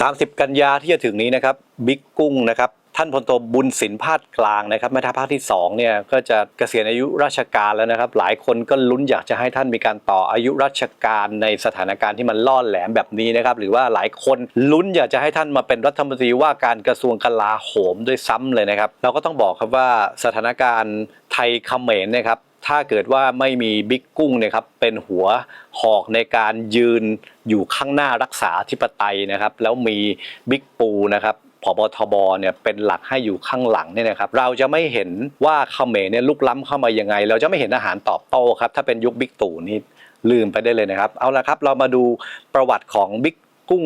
30 กันยาที่จะถึงนี้นะครับบิ๊กกุ้งนะครับท่านพลโทบุญสินพาดกลางนะครับแม่ทัพภาคที่2เนี่ยก็จะเกษียณอายุราชการแล้วนะครับ หลายคนก็ลุ้นอยากจะให้ท่านมีการต่ออายุราชการในสถานการณ์ที่มันล่อแหลมแบบนี้นะครับหรือว่าหลายคนลุ้นอยากจะให้ท่านมาเป็นรัฐมนตรีว่าการกระทรวงกลาโหมด้วยซ้ำเลยนะครับ เราก็ต้องบอกครับว่าสถานการณ์ไทยเขมรนะครับ ถ้าเกิดว่าไม่มีบิ๊กกุ้งเนี่ยครับเป็นหัวหอกในการยืนอยู่ข้างหน้ารักษาธิปไตยนะครับ แล้วมีบิ๊กปูนะครับผบทบเนี่ยเป็นหลักให้อยู่ข้างหลังเนี่ยนะครับเราจะไม่เห็นว่าเขมรเนี่ยลุกล้ำเข้ามายังไง เราจะไม่เห็นอาหารตอบโต้ครับถ้าเป็นยุคบิ๊กตู่นี่ลืมไปได้เลยนะครับ เอาละครับเรามาดูประวัติของบิ๊ก กุ้ง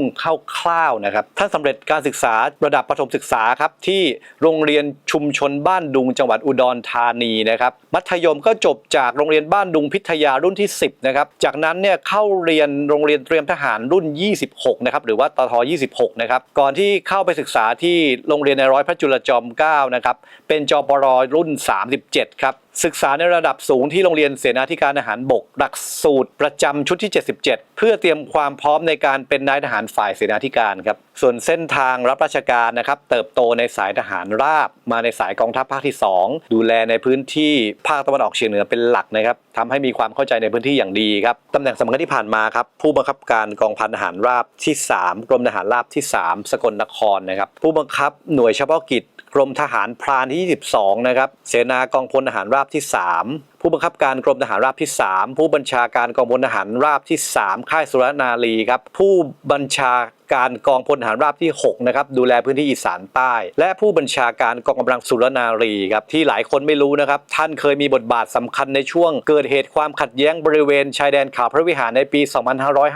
คร่าวๆนะครับท่านสำเร็จการศึกษาระดับประถมศึกษาครับที่โรงเรียนชุมชนบ้านดุงจังหวัดอุดรธานีนะครับมัธยมก็จบจากโรงเรียนบ้านดุงพิทยารุ่นที่ 10นะครับจากนั้นเนี่ยเข้าเรียนโรงเรียนเตรียมทหารรุ่น 26นะครับหรือว่าตท26นะครับก่อนที่เข้าไปศึกษาที่โรงเรียนในร้อยพระจุลจอมเกล้านะครับเป็นจปรรุ่น 37ครับ ศึกษาในระดับสูงที่โรงเรียนเสนาธิการอาหารบก หลักสูตรประจำชุดที่ 77 เพื่อเตรียมความพร้อมในการเป็นนายทหารฝ่ายเสนาธิการครับ ส่วนเส้นทางรับราชการนะครับ เติบโตในสายทหารราบ มาในสายกองทัพภาคที่ 2 ดูแลในพื้นที่ภาคตะวันออกเฉียงเหนือเป็นหลักนะครับทำให้มีความเข้าใจในพื้นที่อย่างดีครับตำแหน่งสำคัญที่ผ่านมาครับผู้บังคับการกองพันทหารราบที่ 3 กรมทหารราบที่ 3 สกลนครนะครับผู้บังคับหน่วยเฉพาะกิจ กรมทหารพรานที่ 22 นะครับ เสนากองพลทหารราบที่ 3 ผู้บังคับการกรมทหารราบที่ 3 ผู้บัญชาการกองพลทหารราบที่ 3 ค่ายสุรนารีครับ ผู้บัญชา การกองพลทหารราบที่ 6 นะครับ ดูแลพื้นที่อีสานใต้ และผู้บัญชาการกองกำลังสุรนารีครับ ที่หลายคนไม่รู้นะครับ ท่านเคยมีบทบาทสำคัญในช่วงเกิดเหตุความขัดแย้งบริเวณชายแดนข่าวพระวิหารในปี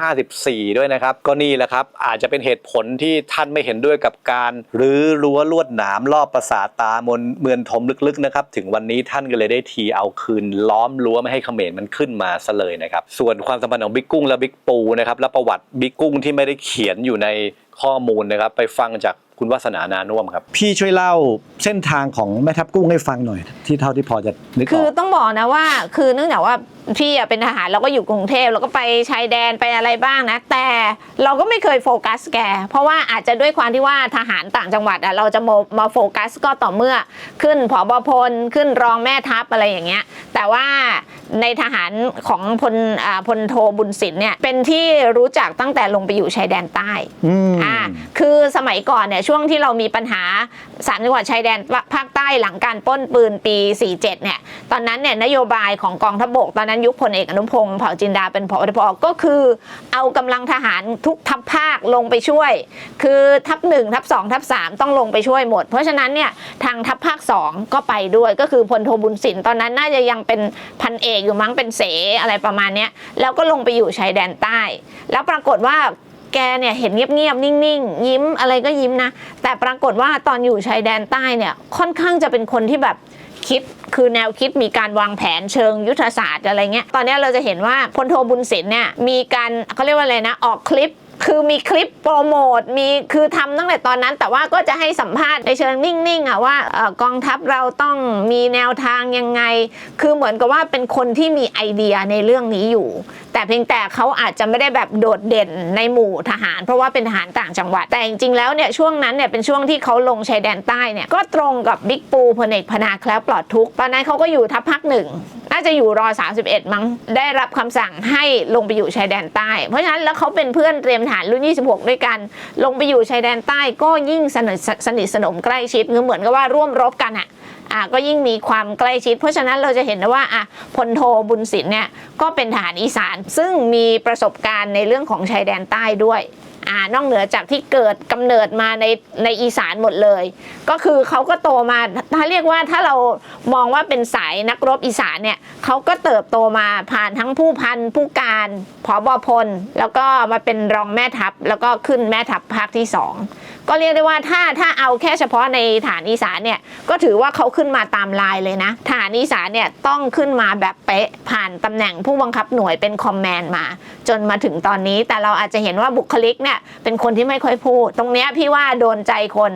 2554 ด้วยนะครับ ก็นี่แหละครับ อาจจะเป็นเหตุผลที่ท่านไม่เห็นด้วยกับการรื้อรั้วลวดหนามรอบปราสาทตามนเมือนทมลึกๆนะครับ ถึงวันนี้ท่านก็เลยได้ทีเอาคืนล้อมรั้วไม่ให้เขมรมันขึ้นมาซะเลยนะครับ ส่วนความสัมพันธ์ของบิ๊กกุ้งและบิ๊กปูนะครับและประวัติบิ๊กกุ้งที่ไม่ได้เขียนอยู่ในข้อมูลนะครับ ไปฟังจากคุณวัฒนานานุ่วมครับ พี่ช่วยเล่าเส้นทางของแม่ทัพกุ้งให้ฟังหน่อย ที่เท่าที่พอจะนึกอคืออกต้องบอกนะว่า คือเนื่องจากว่าพี่อะเป็นทหารเราก็อยู่กรุงเทพเราก็ไปชายแดนไปอะไรบ้างนะ แต่เราก็ไม่เคยโฟกัสแก เพราะว่าอาจจะด้วยความที่ว่าทหารต่างจังหวัดอะเราจะมามาโฟกัสก็ต่อเมื่อ ขึ้นผอบพลขึ้นรองแม่ทัพอะไรอย่างเงี้ย แต่ว่า ในทหารของพลอ่าพลโทบุญสินเนี่ยเป็นที่รู้จักตั้งแต่ลงไปอยู่ชายแดนใต้อืมอ่าคือสมัยก่อนเนี่ยช่วงที่เรามีปัญหาสามจังหวัดชายแดนภาคใต้หลังการปล้นปืนปี 47 เนี่ยตอนนั้นเนี่ยนโยบายของกองทัพบก ตอนนั้นยุคพลเอกอนุพงศ์เผ่าจินดาเป็นผอทพก็คือเอากำลังทหารทุกทัพภาคลงไปช่วย คือทัพหนึ่งทัพสองทัพสามต้องลงไปช่วยหมด เพราะฉะนั้นเนี่ยทางทัพภาคสองก็ไปด้วยก็คือพลโทบุญสินตอนนั้นน่าจะยังเป็นพันเอกอยู่มั้งเป็นเสอะไรประมาณเนี้ยแล้วก็ลงไปอยู่ชายแดนใต้ แล้วปรากฏว่าแกเนี่ยเห็นเงียบๆ นิ่งๆ ยิ้มอะไรก็ยิ้มนะ แต่ปรากฏว่าตอนอยู่ชายแดนใต้เนี่ยค่อนข้างจะเป็นคนที่แบบคิดคือแนวคิดมีการวางแผนเชิงยุทธศาสตร์อะไรเงี้ย ตอนนี้เราจะเห็นว่าพลโทบุญสินเนี่ยมีการเขาเรียกว่าอะไรนะออกคลิป คือมีคลิปโปรโมทมีคือทำตั้งแต่ตอนนั้น แต่ว่าก็จะให้สัมภาษณ์ในเชิงนิ่งๆอะว่าอกองทัพเราต้องมีแนวทางยังไง คือเหมือนกับว่าเป็นคนที่มีไอเดียในเรื่องนี้อยู่ แต่เพียงแต่เขาอาจจะไม่ได้แบบโดดเด่นในหมู่ทหาร เพราะว่าเป็นทหารต่างจังหวัด แต่จริงๆแล้วเนี่ยช่วงนั้นเนี่ยเป็นช่วงที่เขาลงชายแดนใต้เนี่ยก็ตรงกับบิ๊กปูพลเอกพนาแคล้วปลอดทุกตอนนั้นเขาก็อยู่ทัพภาคหนึ่งน่าจะอยู่รอ 31 มั้งได้รับคำสั่งให้ลงไปอยู่ชายแดนใต้ เพราะฉะนั้นแล้วเขาเป็นเพื่อนเตรียมทหารรุ่น 26 ด้วยกัน ลงไปอยู่ชายแดนใต้ก็ยิ่งสนิทสนิทสนมใกล้ชิดคือเหมือนกับว่าร่วมรบกันอะอะก็ยิ่งมีความใกล้ชิด เพราะฉะนั้นเราจะเห็นนะว่าอะพลโทบุญสินเนี่ยก็เป็นทหารอีสาน ซึ่งมีประสบการณ์ในเรื่องของชายแดนใต้ด้วย อ่านอกเหนือจากที่เกิดกำเนิดมาในในอีสานหมดเลย ก็คือเขาก็โตมาถ้าเรียกว่าถ้าเรามองว่าเป็นสายนักรบอีสานเนี่ยเขาก็เติบโตมาผ่านทั้งผู้พันผู้การผอบอพล แล้วก็มาเป็นรองแม่ทัพ แล้วก็ขึ้นแม่ทัพภาคที่สองก็เรียกได้ว่าถ้าถ้าเอาแค่เฉพาะในฐานอีสานเนี่ยก็ถือว่าเขาขึ้นมาตามลายเลยนะฐานอีสานเนี่ยต้องขึ้นมาแบบเป๊ะผ่านตำแหน่งผู้บังคับหน่วยเป็นคอมแมนด์มา จนมาถึงตอนนี้แต่เราอาจจะเห็นว่าบุคลิกเนี่ยเป็นคนที่ไม่ค่อยพูด ตรงเนี้ยพี่ว่าโดนใจคน